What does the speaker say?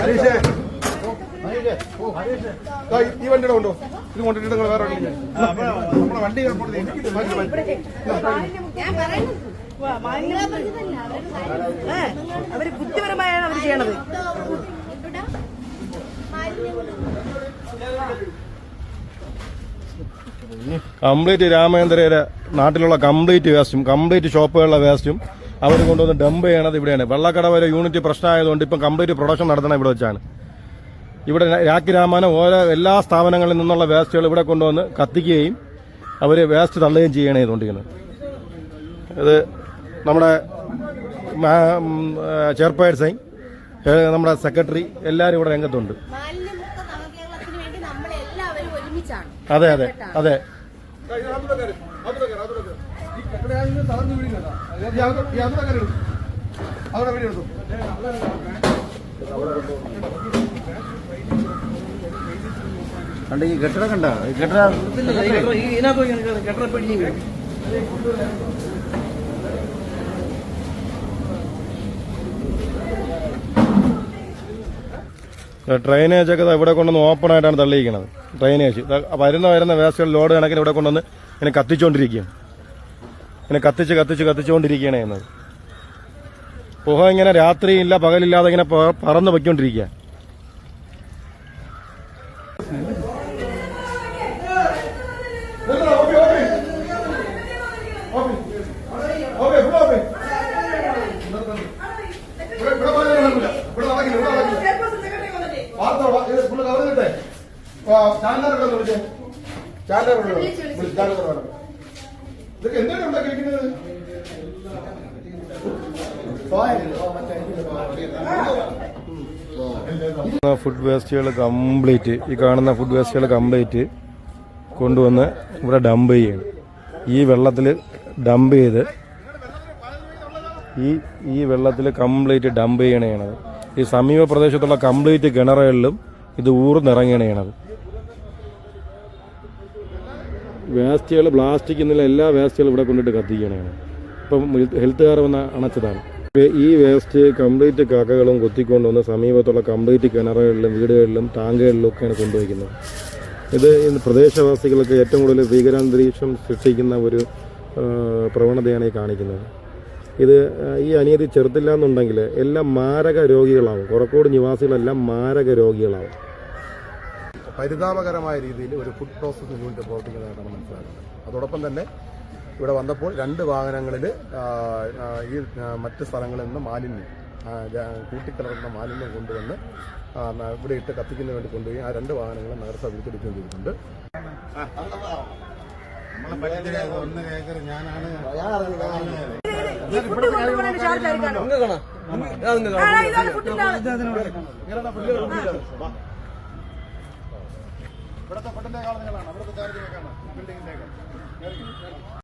ഹരീഷേ. ഈ- ഈ വണ്ടിയുടെ കൊണ്ടോ? ഇത് കൊണ്ടിട്ട് നിങ്ങൾ വേറെ വണ്ടി നമ്മുടെ വണ്ടി. അവർ ബുദ്ധിപരമായാണ് അവർ ചെയ്യണത്. ഇവിടെ കംപ്ലീറ്റ് രാമേന്ദ്രയുടെ നാട്ടിലുള്ള കംപ്ലീറ്റ് വേസ്റ്റും കംപ്ലീറ്റ് ഷോപ്പുകളിലെ വേസ്റ്റും അവർ കൊണ്ടുവന്ന് ഡംപ് ചെയ്യണത് ഇവിടെയാണ്. വെള്ളക്കട വരെ യൂണിറ്റ് പ്രശ്നമായതുകൊണ്ട് ഇപ്പം കംപ്ലീറ്റ് പ്രൊഡക്ഷൻ നടത്തണം ഇവിടെ വെച്ചാണ്. ഇവിടെ രാഖി രാമാനം ഓരോ എല്ലാ സ്ഥാപനങ്ങളിൽ നിന്നുള്ള വേസ്റ്റുകൾ ഇവിടെ കൊണ്ടുവന്ന് കത്തിക്കുകയും അവർ വേസ്റ്റ് തള്ളുകയും ചെയ്യണേ ചെയ്തുകൊണ്ടിരിക്കുന്നത് ഇത് നമ്മുടെ ചെയർപേഴ്സൺ നമ്മുടെ സെക്രട്ടറി എല്ലാവരും ഇവിടെ രംഗത്തുണ്ട്. അതെ അതെ അതെ. ഈ കെട്ടിടത്തിൽ. കണ്ട ഈ കെട്ടിടം കണ്ട? ഈ കെട്ടിടം ഇതിനകത്ത് കെട്ടറപ്പെടി ഡ്രൈനേജ് ഒക്കെ ഇവിടെ കൊണ്ടുവന്ന് ഓപ്പൺ ആയിട്ടാണ് തള്ളിയിരിക്കുന്നത് ഡ്രൈനേജ് വരുന്ന വരുന്ന വേസ്റ്റുകൾ ലോഡ് കണക്കിന് ഇവിടെ കൊണ്ടുവന്ന് ഇങ്ങനെ കത്തിച്ചുകൊണ്ടിരിക്കുകയാണ് ഇങ്ങനെ കത്തിച്ച് കത്തിച്ച് കത്തിച്ചുകൊണ്ടിരിക്കുകയാണ് എന്നത് പുക ഇങ്ങനെ രാത്രിയില്ല പകലില്ലാതെ ഇങ്ങനെ പറന്ന് പൊയ്ക്കൊണ്ടിരിക്കുക ഒന്ന് വിളിച്ചേ. ചാനലുകാരെ വിളിച്ചു വേണം. ഇതൊക്കെ എന്താണ് ഉണ്ടാക്കി വെക്കുന്നത്? ഫുഡ് വേസ്റ്റുകൾ കംപ്ലീറ്റ് ഈ കാണുന്ന ഫുഡ് വേസ്റ്റുകൾ കംപ്ലീറ്റ് കൊണ്ടുവന്ന് ഇവിടെ ഡംപ് ചെയ്യണം. ഈ വെള്ളത്തിൽ ഡംപ് ചെയ്ത് ഈ ഈ വെള്ളത്തിൽ കംപ്ലീറ്റ് ഡംപ് ചെയ്യണത് ഈ സമീപ പ്രദേശത്തുള്ള കംപ്ലീറ്റ് കിണറുകളിലും ഇത് ഊർന്നിറങ്ങണ ചെയ്യണത് വേസ്റ്റുകൾ പ്ലാസ്റ്റിക് എന്നുള്ള എല്ലാ വേസ്റ്റുകളും ഇവിടെ കൊണ്ടിട്ട് കത്തിക്കുകയാണ്. ഇപ്പം ഹെൽത്തുകാർ വന്ന് അണച്ചതാണ്. ഈ വേസ്റ്റ് കംപ്ലീറ്റ് കാക്കകളും കൊത്തിക്കൊണ്ടുവന്ന് സമീപത്തുള്ള കംപ്ലീറ്റ് കിണറുകളിലും വീടുകളിലും ടാങ്കുകളിലും ഒക്കെയാണ് കൊണ്ടുവയ്ക്കുന്നത്. ഇത് പ്രദേശവാസികൾക്ക് ഏറ്റവും കൂടുതൽ ഭീകരാന്തരീക്ഷം സൃഷ്ടിക്കുന്ന ഒരു പ്രവണതയാണ് ഈ കാണിക്കുന്നത്. ഇത് ഈ അനീതി ചെറുത്തില്ല എന്നുണ്ടെങ്കിൽ എല്ലാം മാരക രോഗികളാവും. കുറക്കോട് നിവാസികളെല്ലാം മാരക രോഗികളാവും. പരിതാപകരമായ രീതിയിൽ ഒരു ഫുഡ് പ്രോസസ്സിംഗ് യൂണിറ്റ് പ്രവർത്തിക്കുന്നതായിട്ടാണ് മനസ്സിലാക്കുന്നത് അതോടൊപ്പം തന്നെ ഇവിടെ വന്നപ്പോൾ രണ്ട് വാഹനങ്ങളിൽ ഈ മറ്റ് സ്ഥലങ്ങളിൽ നിന്ന് മാലിന്യം കൂട്ടിക്കലർന്ന മാലിന്യം കൊണ്ടുവന്ന് ഇവിടെ ഇട്ട് കത്തിക്കുന്നതിന് വേണ്ടി കൊണ്ടുപോയി ആ രണ്ട് വാഹനങ്ങൾ നഗരസഭ പിടിച്ചെടുക്കുകയും ചെയ്തിട്ടുണ്ട് ഫുഡ് ഇവിടുത്തെ ഫുഡിന്റെ നിങ്ങളാണ് ഇവിടുത്തെ ചാർജ് ബിൽഡിംഗിന്റെ